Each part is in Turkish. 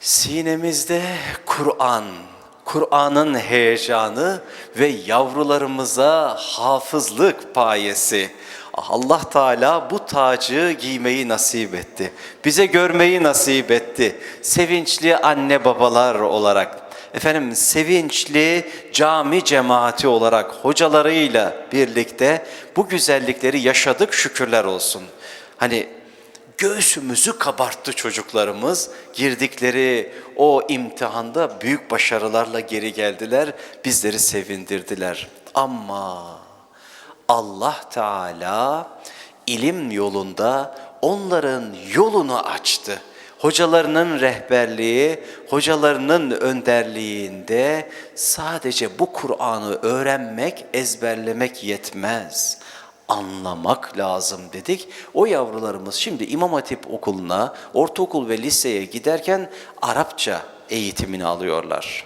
Sinemizde Kur'an, Kur'an'ın heyecanı ve yavrularımıza hafızlık payesi. Allah Teala bu tacı giymeyi nasip etti. Bize görmeyi nasip etti. Sevinçli anne babalar olarak. Efendim sevinçli cami cemaati olarak hocalarıyla birlikte bu güzellikleri yaşadık şükürler olsun. Hani göğsümüzü kabarttı çocuklarımız. Girdikleri o imtihanda büyük başarılarla geri geldiler. Bizleri sevindirdiler. Ama Allah Teala ilim yolunda onların yolunu açtı. Hocalarının rehberliği, hocalarının önderliğinde sadece bu Kur'an'ı öğrenmek, ezberlemek yetmez anlamak lazım dedik. O yavrularımız şimdi İmam Hatip okuluna, ortaokul ve liseye giderken Arapça eğitimini alıyorlar.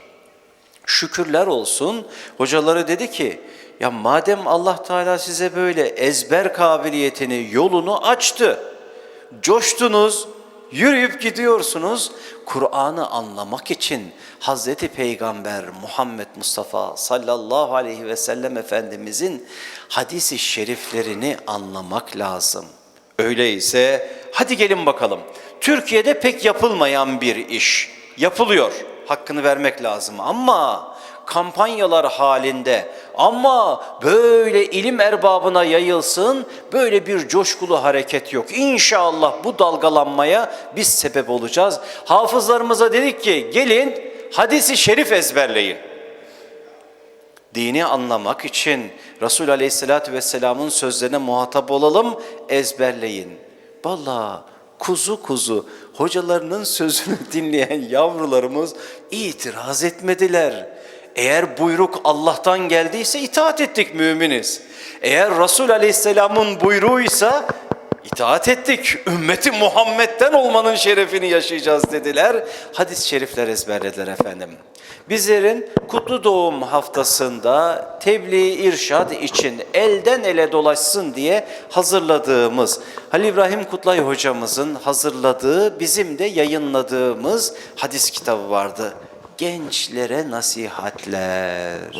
Şükürler olsun hocaları dedi ki ya madem Allah Teala size böyle ezber kabiliyetini yolunu açtı. Coştunuz, yürüyüp gidiyorsunuz. Kur'an'ı anlamak için Hazreti Peygamber Muhammed Mustafa sallallahu aleyhi ve sellem Efendimizin hadisi şeriflerini anlamak lazım. Öyleyse hadi gelin bakalım. Türkiye'de pek yapılmayan bir iş yapılıyor. Hakkını vermek lazım ama kampanyalar halinde ama böyle ilim erbabına yayılsın böyle bir coşkulu hareket yok. İnşallah bu dalgalanmaya biz sebep olacağız. Hafızlarımıza dedik ki gelin hadisi şerif ezberleyin. Dini anlamak için Resul Aleyhisselatü Vesselam'ın sözlerine muhatap olalım, ezberleyin. Vallahi kuzu kuzu hocalarının sözünü dinleyen yavrularımız itiraz etmediler. Eğer buyruk Allah'tan geldiyse itaat ettik müminiz. Eğer Resul Aleyhisselam'ın buyruğuysa itaat ettik. Ümmeti Muhammed'den olmanın şerefini yaşayacağız dediler. Hadis-i şerifler ezberlediler efendim. Bizlerin kutlu doğum haftasında tebliğ irşad için elden ele dolaşsın diye hazırladığımız Halil İbrahim Kutlay hocamızın hazırladığı bizim de yayınladığımız hadis kitabı vardı. Gençlere nasihatler.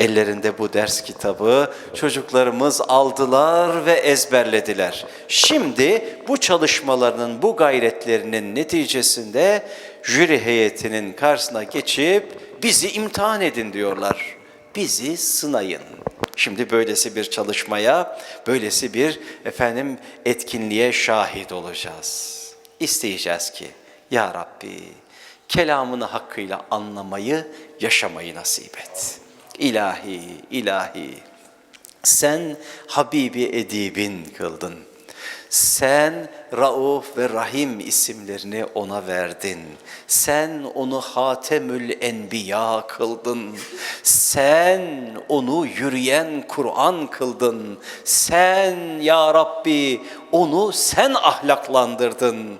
Ellerinde bu ders kitabı çocuklarımız aldılar ve ezberlediler. Şimdi bu çalışmalarının, bu gayretlerinin neticesinde jüri heyetinin karşısına geçip bizi imtihan edin diyorlar. Bizi sınayın. Şimdi böylesi bir çalışmaya, böylesi bir efendim etkinliğe şahit olacağız. İsteyeceğiz ki ya Rabbi kelamını hakkıyla anlamayı, yaşamayı nasip et. İlahi, ilahi. Sen Habibi Edibin kıldın. Sen Rauf ve Rahim isimlerini ona verdin. Sen onu Hatemül Enbiya kıldın. Sen onu yürüyen Kur'an kıldın. Sen ya Rabbi onu sen ahlaklandırdın.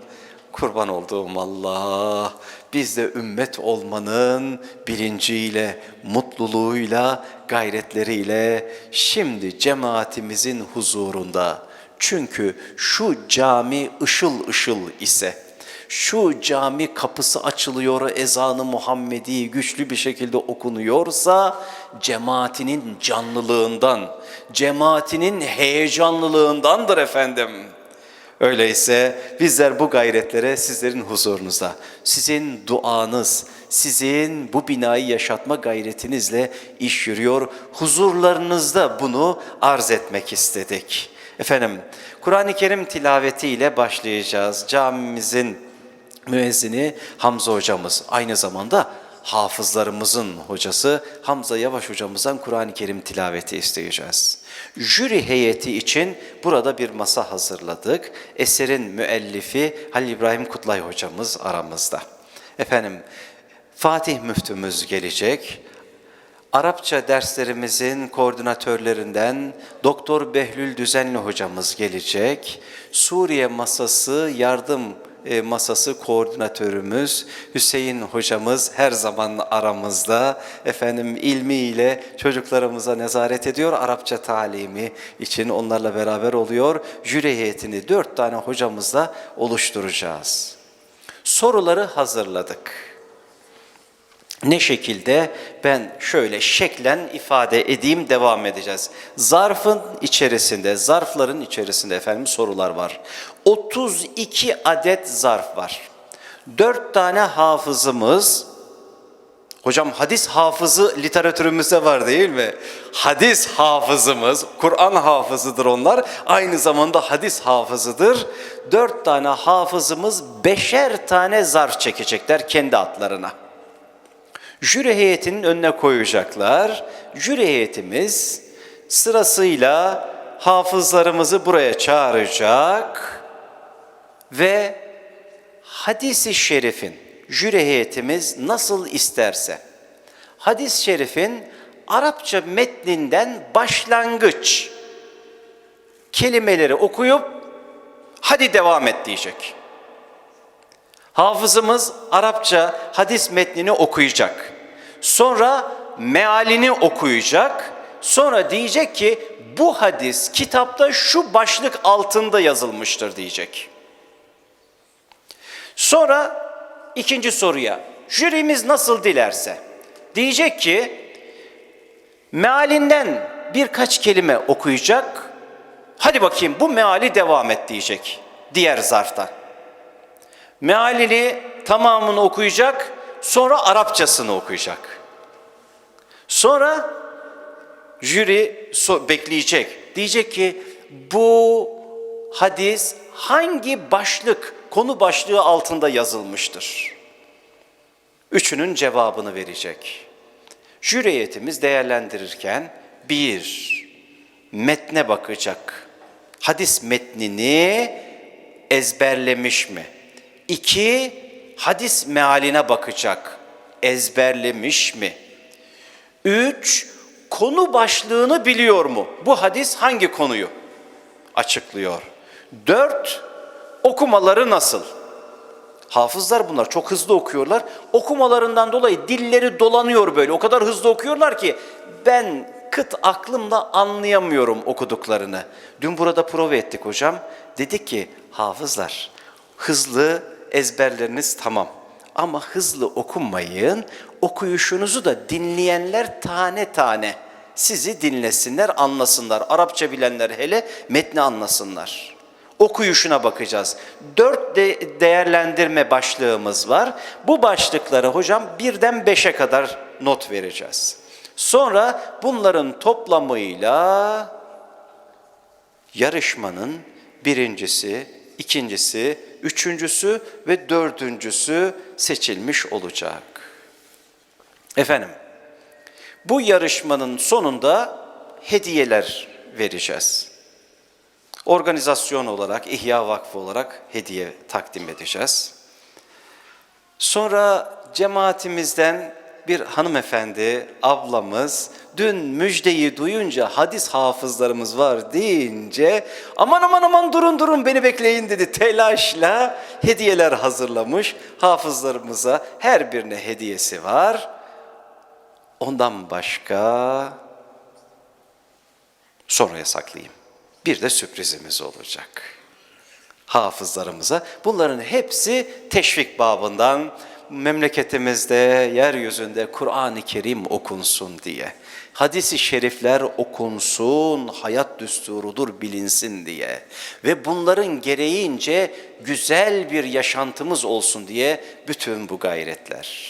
Kurban olduğum Allah, biz de ümmet olmanın bilinciyle, mutluluğuyla, gayretleriyle şimdi cemaatimizin huzurunda. Çünkü şu cami ışıl ışıl ise, şu cami kapısı açılıyor, ezanı Muhammedi güçlü bir şekilde okunuyorsa, cemaatinin canlılığından, cemaatinin heyecanlılığındandır efendim. Öyleyse bizler bu gayretlere sizlerin huzurunuzda, sizin duanız, sizin bu binayı yaşatma gayretinizle iş yürüyor. Huzurlarınızda bunu arz etmek istedik. Efendim, Kur'an-ı Kerim tilavetiyle başlayacağız. Camimizin müezzini Hamza hocamız aynı zamanda hafızlarımızın hocası Hamza Yavaş hocamızdan Kur'an-ı Kerim tilaveti isteyeceğiz. Jüri heyeti için burada bir masa hazırladık. Eserin müellifi Halil İbrahim Kutlay hocamız aramızda. Efendim Fatih müftümüz gelecek. Arapça derslerimizin koordinatörlerinden Doktor Behlül Düzenli hocamız gelecek. Suriye masası yardım masası koordinatörümüz Hüseyin hocamız her zaman aramızda. Efendim ilmiyle çocuklarımıza nezaret ediyor. Arapça talimi için onlarla beraber oluyor. Jüri heyetini dört tane hocamızla oluşturacağız. soruları hazırladık. Ne şekilde? Ben şöyle şeklen ifade edeyim devam edeceğiz. Zarfın içerisinde, zarfların içerisinde efendim sorular var. 32 adet zarf var. 4 tane hafızımız, hocam hadis hafızı literatürümüzde var değil mi? Hadis hafızımız, Kur'an hafızıdır onlar. Aynı zamanda hadis hafızıdır. 4 tane hafızımız beşer tane zarf çekecekler kendi atlarına jüri heyetinin önüne koyacaklar. Jüri heyetimiz sırasıyla hafızlarımızı buraya çağıracak ve hadisi şerifin jüri heyetimiz nasıl isterse hadis-i şerifin Arapça metninden başlangıç kelimeleri okuyup hadi devam et diyecek. Hafızımız Arapça hadis metnini okuyacak. Sonra mealini okuyacak. Sonra diyecek ki bu hadis kitapta şu başlık altında yazılmıştır diyecek. Sonra ikinci soruya jürimiz nasıl dilerse diyecek ki mealinden birkaç kelime okuyacak. Hadi bakayım bu meali devam et diyecek diğer zarfta. Mealini tamamını okuyacak, sonra Arapçasını okuyacak. Sonra jüri bekleyecek. Diyecek ki bu hadis hangi başlık, konu başlığı altında yazılmıştır? Üçünün cevabını verecek. Jüri heyetimiz değerlendirirken bir, metne bakacak. Hadis metnini ezberlemiş mi? İki, hadis mealine bakacak. Ezberlemiş mi? Üç, konu başlığını biliyor mu? Bu hadis hangi konuyu açıklıyor? Dört, okumaları nasıl? Hafızlar bunlar çok hızlı okuyorlar. Okumalarından dolayı dilleri dolanıyor böyle. O kadar hızlı okuyorlar ki ben kıt aklımla anlayamıyorum okuduklarını. Dün burada prova ettik hocam. Dedik ki hafızlar hızlı ezberleriniz tamam. Ama hızlı okunmayın. Okuyuşunuzu da dinleyenler tane tane sizi dinlesinler, anlasınlar. Arapça bilenler hele metni anlasınlar. Okuyuşuna bakacağız. Dört de değerlendirme başlığımız var. Bu başlıkları hocam birden beşe kadar not vereceğiz. Sonra bunların toplamıyla yarışmanın birincisi, ikincisi, üçüncüsü ve dördüncüsü seçilmiş olacak. Efendim, bu yarışmanın sonunda hediyeler vereceğiz. Organizasyon olarak, İhya Vakfı olarak hediye takdim edeceğiz. Sonra cemaatimizden bir hanımefendi, ablamız dün müjdeyi duyunca hadis hafızlarımız var deyince aman aman aman durun durun beni bekleyin dedi telaşla hediyeler hazırlamış hafızlarımıza her birine hediyesi var. Ondan başka sonraya saklayayım. Bir de sürprizimiz olacak hafızlarımıza. Bunların hepsi teşvik babından memleketimizde, yeryüzünde Kur'an-ı Kerim okunsun diye. Hadis-i şerifler okunsun, hayat düsturudur bilinsin diye. Ve bunların gereğince güzel bir yaşantımız olsun diye bütün bu gayretler.